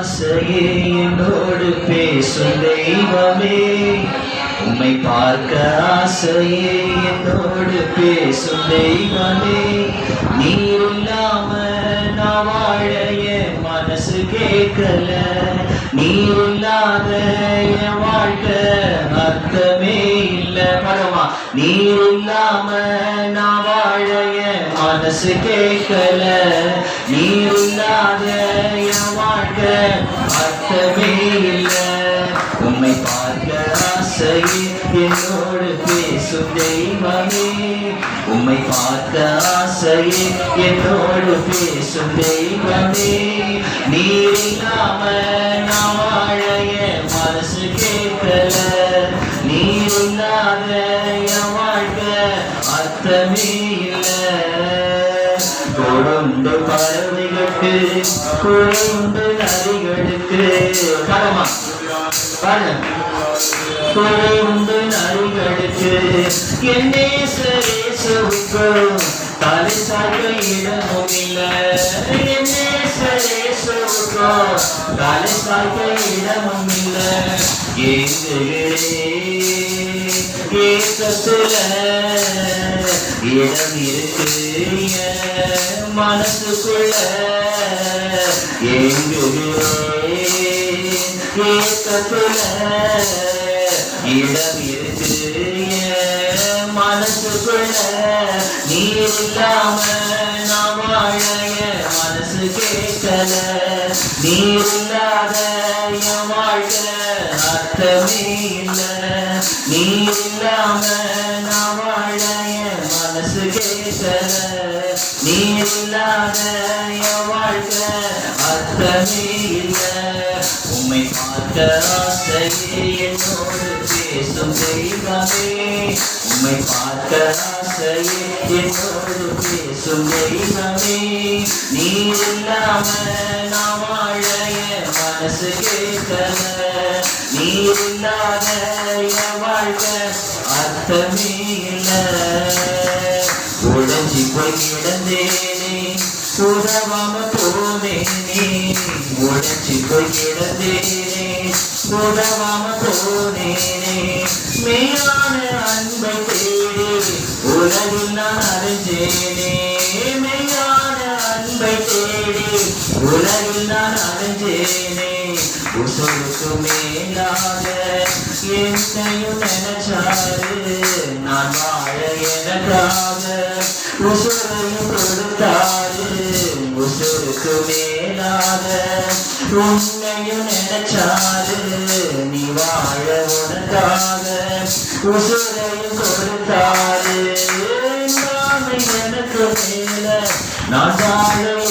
ஆசையே என்னோடு பேசும் தெய்வமே. உம்மை பார்க்க ஆசையே என்னோடு பேசும் தெய்வமே. நீ இல்லாம நான் வாழ என் மனசு கேட்கல. நீ இல்லாத என் வாழ்க்கை அர்த்தமே இல்லை. பரமா நீ இல்லாம நான் மனசு கேட்கல. நீ இல்லாத என் வாழ்க்கை அர்த்தமே இல்லை. உம்மை பார்க்க ஆசையே என்னோடு பேசும் தெய்வமே. உம்மை பார்க்க ஆசையே என்னோடு பேசும் தெய்வமே. நீ இல்லாம நான் வாழ என் மனசு கேட்கல. நீ இல்லாத என் வாழ்க்கை அர்த்தமே இல்லை. கொடுண்டு பறவைகளுக்கு குறைந்து நரிகளுக்கு. கரமா பாருங்க குறைந்து நரிகளுக்கு. என் நேசரேசுவுக்கு தலை சாய்க்க இடமும் இல்லை. என் நேசரேசுவுக்கு தலை சாய்க்க இடமும் இல்லை. ஏங்குகிறேன் ஏக்கத்துல இடம் இருக்கு. மனசுக்குள்ள. இடம் இருக்கு மனசுக்குள்ள. நீர் இல்லாம நான் வாழ மனசு கேட்கல. நீர் இல்லாத என் வாழ்க்கை அர்த்தமே இல்லை. நீர் இல்லாம நான் வாழ என் மனசு இல்லாத என் வாழ்க்கை அர்த்தமே இல்லை. உம்மை பார்க்க ஆசையே என்னோடு பேசும் தெய்வமே. உம்மை பார்க்க ஆசையே என்னோடு பேசும் தெய்வமே. நீ இல்லாம நான் வாழைய மனசு கேட்கல. நீ இல்லாத என் வாழ்க்கை அர்த்தமே கிடந்தேனே உதவாம போனேனே உடஞ்சி போய் கிடந்தேனே உதவாம போனேனே மெய்யான அன்பை தேடி உலகில் நான் அறிஞ்சேனே மெய்யான அன்பை தேடி உலகில் நான் அறிஞ்சேனே உசுருக்கு மேலாக என்னையும் நினைச்சாரு நான் வாழ எனக்காக உசுரையும் கொடுத்தாரு உசுருக்கு மேலாக உன்னையும் நினைச்சாரு நீ வாழ உனக்காக உசுரையும் கொடுத்தாரு எனக்கு மேல நான் வாழ